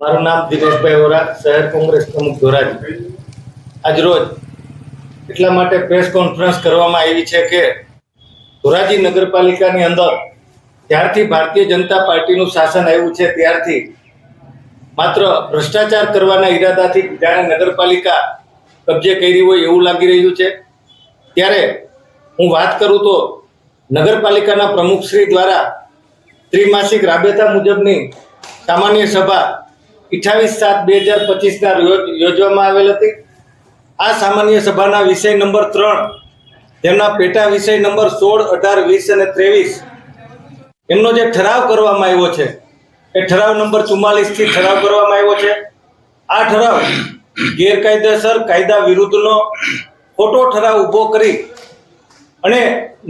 મારું નામ દિનેશભાઈ ઓરા શહેર કોંગ્રેસ પ્રમુખ ધોરાજી. આજ રોજ એટલા માટે પ્રેસ કોન્ફરન્સ કરવામાં આવી છે કે ધોરાજી નગરપાલિકાની અંદર જ્યારથી ભારતીય જનતા પાર્ટીનું શાસન આવ્યું છે. ત્યારથી માત્ર ભ્રષ્ટાચાર કરવાના ઈરાદાથી જાણે નગરપાલિકા કબજે કરી હોય એવું લાગી રહ્યું છે. ત્યારે હું વાત કરું તો નગરપાલિકાના પ્રમુખશ્રી દ્વારા ત્રિમાસિક રાબેતા મુજબની સામાન્ય સભા અઠ્ઠાવીસ સાત બે હજાર પચીસના રોજ યોજવામાં આવેલ હતી. આ સામાન્ય સભાના વિષય નંબર ત્રણ, તેમના પેટા વિષય નંબર સોળ, અઢાર, વીસ અને ત્રેવીસ. એમનો જે ઠરાવ કરવામાં આવ્યો છે, એ ઠરાવ નંબર ચુમ્માલીસથી ઠરાવ કરવામાં આવ્યો છે. આ ઠરાવ ગેરકાયદેસર કાયદા વિરુદ્ધનો ખોટો ઠરાવ ઊભો કરી અને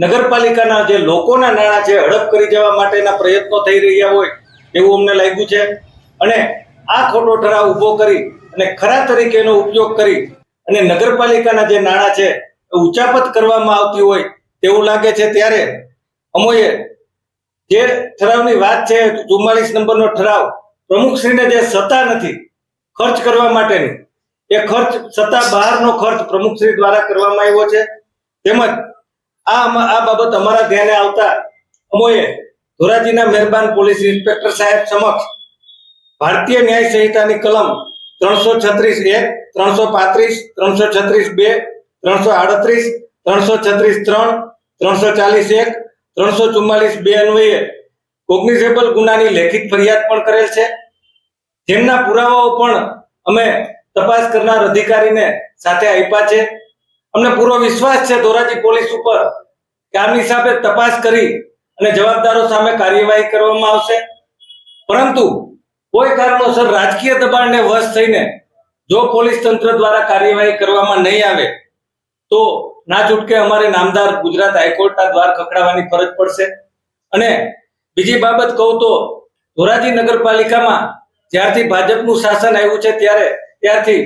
નગરપાલિકાના જે લોકોના નાણાં છે, હડપ કરી જવા માટેના પ્રયત્નો થઈ રહ્યા હોય એવું અમને લાગ્યું છે. અને આ ખોટો ઠરાવ ઊભો કરી અને ખરા તરીકે એનો ઉપયોગ કરી અને નગરપાલિકાના જે નાણાં છે ઉચાપત કરવામાં આવતી હોય તેવું લાગે છે ત્યારે અમોએ જે ઠરાવની વાત છે ચુમ્માલીસ નંબરનો ઠરાવ, પ્રમુખશ્રીને જે સત્તા નથી, ખર્ચ કરવા માટેની, એ ખર્ચ, સત્તા બહારનો ખર્ચ પ્રમુખશ્રી દ્વારા કરવામાં આવ્યો છે. તેમજ આ આ બાબત અમારા ધ્યાને આવતા અમોએ ધોરાજીના મહેરબાન પોલીસ ઇન્સ્પેક્ટર સાહેબ સમક્ષ ભારતીય ન્યાય સંહિતાની કલમ ત્રણસો છત્રીસ એક, ત્રણસો પાંત્રીસ, ત્રણસો છત્રીસ બે, ત્રણસો આડત્રીસ, ત્રણસો છત્રીસ ત્રણ, ત્રણસો ચાલીસ એક, ત્રણસો ચુમ્માલીસ બે અન્વયે કોગ્નિઝેબલ ગુનાની લેખિત ફરિયાદ પણ કરેલ છે. જેમના પુરાવાઓ પણ અમે તપાસ કરનાર અધિકારીને સાથે આપ્યા છે. અમને પૂરો વિશ્વાસ છે ધોરાજી પોલીસ ઉપર કે આમની હિસાબે તપાસ કરી અને જવાબદારો સામે કાર્યવાહી કરવામાં આવશે. પરંતુ કોઈ કારણોસર રાજકીય દબાણને વશ થઈને જો પોલીસ તંત્ર દ્વારા કાર્યવાહી કરવામાં નહીં આવે, તો ના છૂટકે અમારે નામદાર ગુજરાત હાઈકોર્ટના દ્વાર ખખડાવવાની ફરજ પડશે. અને બીજી બાબત કહું તો, ધોરાજી નગરપાલિકામાં જ્યારથી ભાજપનું શાસન આવ્યું છે ત્યારે, ત્યારથી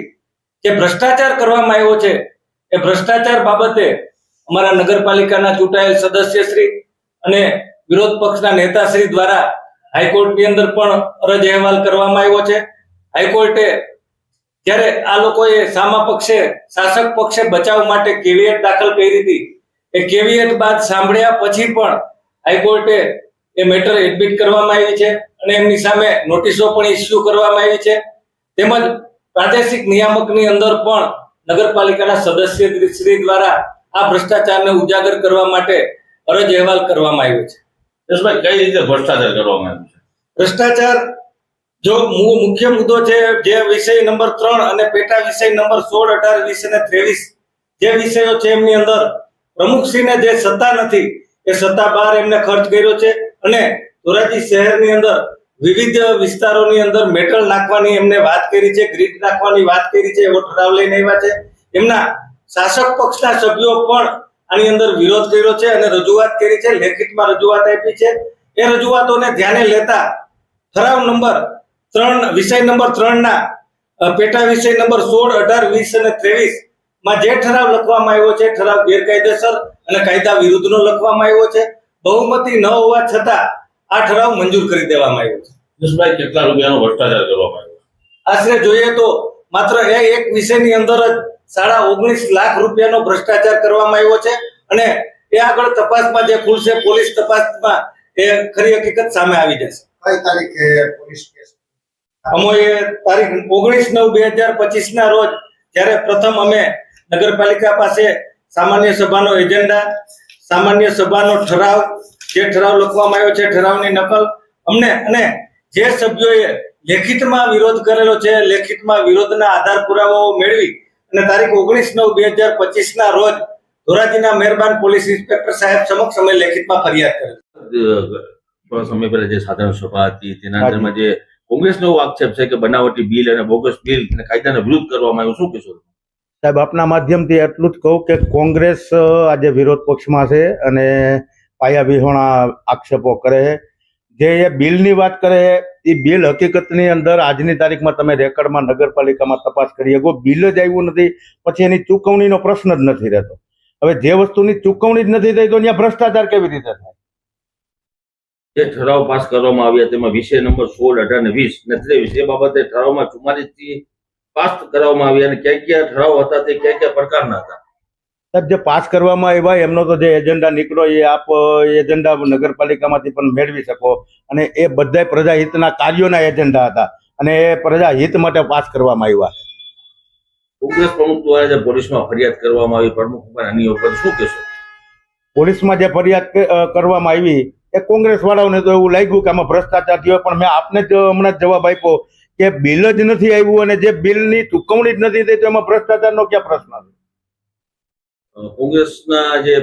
જે ભ્રષ્ટાચાર કરવામાં આવ્યો છે, એ ભ્રષ્ટાચાર બાબતે અમારા નગરપાલિકાના ચૂંટાયેલ સદસ્યશ્રી અને વિરોધ પક્ષના નેતાશ્રી દ્વારા હાઈકોર્ટની અંદર પણ અરજ અહેવાલ કરવામાં આવ્યો છે. હાઈકોર્ટે જ્યારે આ લોકોએ સામા પક્ષે, શાસક પક્ષે બચાવ માટે કેવિયટ દાખલ કરી હતી, એ કેવિયટ બાદ સાંભળ્યા પછી પણ હાઈકોર્ટે એ મેટર એડમિટ કરવામાં આવી છે અને એમની સામે નોટિસો પણ ઇસ્યુ કરવામાં આવી છે. તેમજ પ્રાદેશિક નિયામકની અંદર પણ નગરપાલિકાના સદસ્ય શ્રી દ્વારા આ ભ્રષ્ટાચારને ઉજાગર કરવા માટે અરજ અહેવાલ કરવામાં આવ્યો છે. યશભાઈ કઈ રીતે ભ્રષ્ટાચાર કરવામાં આવ્યું છે? ભ્રષ્ટાચાર, જો મુખ્ય મુદ્દો છે જે વિષય નંબર ત્રણ અને પેટા વિષય નંબર સોળ, અઢાર, વીસ અને ત્રેવીસ, જે વિષયો છે એમની અંદર, પ્રમુખશ્રીને જે સત્તા નથી, એ સત્તા બહાર એમને ખર્ચ કર્યો છે અને ધોરાજી શહેરની અંદર વિવિધ વિસ્તારોની અંદર મેટલ નાખવાની એમને વાત કરી છે ગ્રીડ નાખવાની વાત કરી છે, એવો ઠરાવ લઈને આવ્યા છે. એમના શાસક પક્ષના સભ્યો પણ આની અંદર વિરોધ કર્યો છે અને રજૂઆત કરી છે લેખિતમાં રજૂઆત આપી છે. એ રજૂઆતોને ધ્યાને લેતા ઠરાવ નંબર ત્રણ વિષય નંબર ત્રણ ના પેટા વિષય નંબર સોળ અઢાર વીસ અને ત્રેવીસમાં જે ઠરાવ લખવામાં આવ્યો છે ઠરાવ ગેરકાયદેસર અને કાયદા વિરુદ્ધનો લખવામાં આવ્યો છે. બહુમતી ન હોવા છતાં આ ઠરાવ મંજૂર કરી દેવામાં આવ્યો છે. યશભાઈ કેટલા રૂપિયાનો ભ્રષ્ટાચાર કરવામાં આવ્યો? આશરે જોઈએ તો માત્ર એ એક વિષયની અંદર જ સાડા ઓગણીસ લાખ રૂપિયાનો ભ્રષ્ટાચાર કરવામાં આવ્યો છે અને એ આગળ તપાસમાં જે ખુલશે પોલીસ તપાસમાં એ ખરી હકીકત સામે આવી જશે. કઈ તારીખે પોલીસ કેસ? અમોએ તારીખ ઓગણીસ નવ બે હજાર પચીસ ના રોજ જ્યારે પ્રથમ અમે નગરપાલિકા પાસે સામાન્ય સભાનો એજન્ડા સામાન્ય સભાનો ઠરાવ જે ઠરાવ લખવામાં આવ્યો છે ઠરાવની નકલ અમને અને જે સભ્યોએ લેખિતમાં વિરોધ કરેલો છે. લેખિતમાં વિરોધના આધાર પુરાવાઓ મેળવી અને તારીખ ઓગણીસ નવ બે હજાર પચીસ ના રોજ ધોરાજીના મહેરબાન પોલીસ ઇન્સ્પેક્ટર સાહેબ સમક્ષ અમે લેખિતમાં ફરિયાદ કરી થોડા સમય પહેલા જે સાધારણ સભા હતી તેના અંદરમાં જે કોંગ્રેસનો આક્ષેપ છે કે બનાવટી બિલ અને બોગસ બિલ અને કાયદાનો વિરોધ કરવામાં આવ્યો શું કહેશો? સાહેબ આપના માધ્યમથી એટલું જ કહું કે કોંગ્રેસ આજે વિરોધ પક્ષમાં છે અને પાયા વિહોણા આક્ષેપો કરે છે. જે એ બિલની વાત કરે, એ બિલ હકીકતની અંદર આજની તારીખમાં તમે રેકર્ડમાં નગરપાલિકામાં તપાસ કરી શકો. બિલ જ આવ્યું નથી, પછી એની ચૂકવણીનો પ્રશ્ન જ નથી રહેતો. હવે જે વસ્તુની ચૂકવણી જ નથી થઈ, તો ત્યાં ભ્રષ્ટાચાર કેવી રીતે થાય? જે ઠરાવ પાસ કરવામાં આવ્યા, તેમાં વિષય નંબર સોળ, અઢાર ને વીસ, ને ત્રેવીસ, એ બાબતે ઠરાવમાં ચુમ્માલીસથી પાસ કરવામાં આવ્યા અને ક્યાં ક્યાં ઠરાવ હતા, તે ક્યાં ક્યાં પ્રકારના હતા. સાહેબ જે પાસ કરવામાં આવ્યા એમનો તો જે એજન્ડા નીકળ્યો એ આપ એજન્ડા નગરપાલિકામાંથી પણ મેળવી શકો. અને એ બધા પ્રજાહિતના કાર્યોના એજન્ડા હતા. અને એ પ્રજાહિત માટે પાસ કરવામાં આવ્યા. કોંગ્રેસ પ્રમુખ દ્વારા જે પોલીસમાં ફરિયાદ કરવામાં આવી પ્રમુખ આની ઉપર શું કહેશો? પોલીસમાં જે ફરિયાદ કરવામાં આવી એ કોંગ્રેસ વાળાઓને તો એવું લાગ્યું કે આમાં ભ્રષ્ટાચાર થયો પણ મેં આપને જ હમણાં જ જવાબ આપ્યો કે બિલ જ નથી આવ્યું અને જે બિલની ચૂકવણી જ નથી થઈ તો એમાં ભ્રષ્ટાચારનો ક્યાં પ્રશ્ન છે? અ, કોંગ્રેસના જે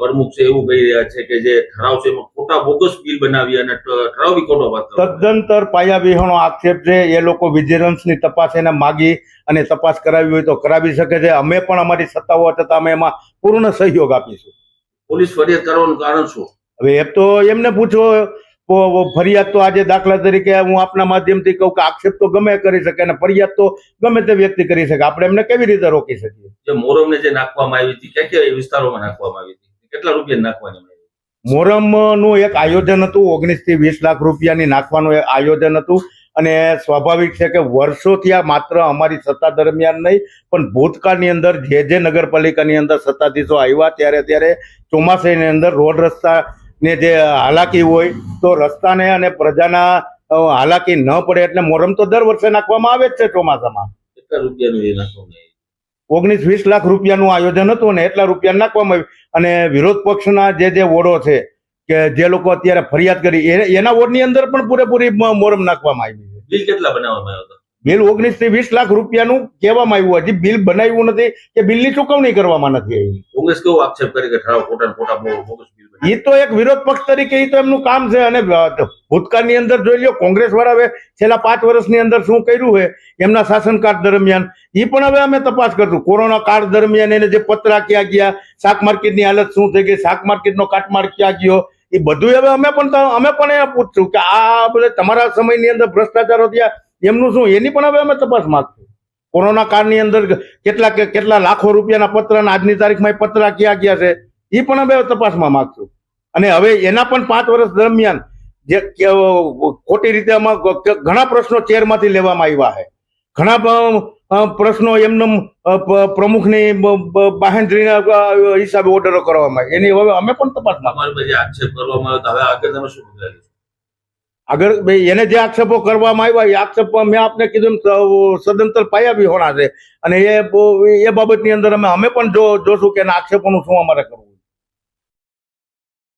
પ્રમુખ છે એવું કહી રહ્યા છે કે જે ઠરાવ છે એમાં ખોટા બોગસ બિલ બનાવી અને ઠરાવ ખોટો પાસ તદ્દંતર પાયા વિહોણો આક્ષેપ છે એ લોકો વિજિલન્સની તપાસ એને માગી અને તપાસ કરાવી હોય તો કરાવી શકે છે. અમે પણ અમારી સત્તા હોવા છતાં અમે એમાં પૂર્ણ સહયોગ આપીશું. પોલીસ ફરિયાદ કરવાનું કારણ શું? હવે એ તો એમને પૂછો ફરિયાદ તો આજે દાખલા તરીકે હું આપના માધ્યમથી કહું કે આક્ષેપ તો ગમે કરી શકે અને ફરિયાદ તો ગમે તે વ્યક્તિ કરી શકે. આપણે એમને કેવી રીતે રોકી શકીએ? જે મોરમને જે નાખવામાં આવી હતી ક્યાં ક્યાં વિસ્તારોમાં નાખવામાં આવી હતી? કેટલા રૂપિયા નાખવાની આવી મોરમનું એક આયોજન હતું ઓગણીસથી વીસ લાખ રૂપિયાની નાખવાનું એક આયોજન હતું. અને સ્વાભાવિક છે કે વર્ષોથી આ માત્ર અમારી સત્તા દરમિયાન નહીં પણ ભૂતકાળની અંદર જે જે નગરપાલિકાની અંદર સત્તાધીશો આવ્યા ત્યારે ત્યારે ચોમાસાની અંદર રોડ રસ્તા ને જે હાલાકી હોય તો રસ્તાને અને પ્રજાના હાલાકી ન પડે એટલે મોરમ તો દર વર્ષે નાખવામાં આવે જ છે ચોમાસામાં. કેટલા રૂપિયાનું એ ઓગણીસ વીસ લાખ રૂપિયાનું આયોજન હતું ને એટલા રૂપિયા નાખવામાં આવ્યું. અને વિરોધ પક્ષના જે જે વોર્ડો છે કે જે લોકો અત્યારે ફરિયાદ કરી એના વોર્ડની અંદર પણ પૂરેપૂરી મોરમ નાખવામાં આવી છે. બિલ કેટલા બનાવવામાં આવ્યા હતા? બિલ ઓગણીસથી વીસ લાખ રૂપિયાનું કહેવામાં આવ્યું હજી બિલ બનાવ્યું નથી કે બિલની ચૂકવણી કરવામાં નથી આવી. કોંગ્રેસ કેવો આક્ષેપ કરી કે ઠરાવ ખોટા ખોટા? એ તો એક વિરોધ પક્ષ તરીકે એ તો એમનું કામ છે. અને ભૂતકાળની અંદર જોઈ લો કોંગ્રેસ વાળા છેલ્લા પાંચ વર્ષની અંદર શું કર્યું છે? એમના શાસનકાળ દરમિયાન. એ પણ હવે અમે તપાસ કરશું. કોરોના કાળ દરમિયાન એને જે પતરા ક્યાં ગયા શાક માર્કેટની હાલત શું થઈ ગઈ શાક માર્કેટનો કાટમાળ ક્યાં ગયો એ બધું હવે અમે પણ અમે પણ એ પૂછશું કે આ બધે તમારા સમયની અંદર ભ્રષ્ટાચારો થયા એમનું શું એની પણ હવે અમે તપાસ માંગશું. કોરોના કાળની અંદર કેટલા કેટલા લાખો રૂપિયાના પત્ર આજની તારીખમાં પત્ર ક્યાં ગયા છે એ પણ અમે તપાસમાં માંગશું. અને હવે એના પણ પાંચ વર્ષ દરમિયાન જે ખોટી રીતે ઘણા પ્રશ્નો ચેરમાંથી લેવામાં આવ્યા છે. ઘણા પ્રશ્નો એમને પ્રમુખની બ- બ- બાહેંધરીના અ, હિસાબે ઓર્ડરો કરવામાં. એની હવે અમે પણ તપાસમાં કરવામાં આવ્યો હવે આગળ તમે શું ભાઈ એને જે આક્ષેપો કરવામાં આવ્યા, એ આક્ષેપો મેં આપને કીધું સદંતર પાયા બી હોના છે. અને એ એ બાબતની અંદર અમે અમે પણ જો જોશું કે આક્ષેપોનું શું અમારે કરવું.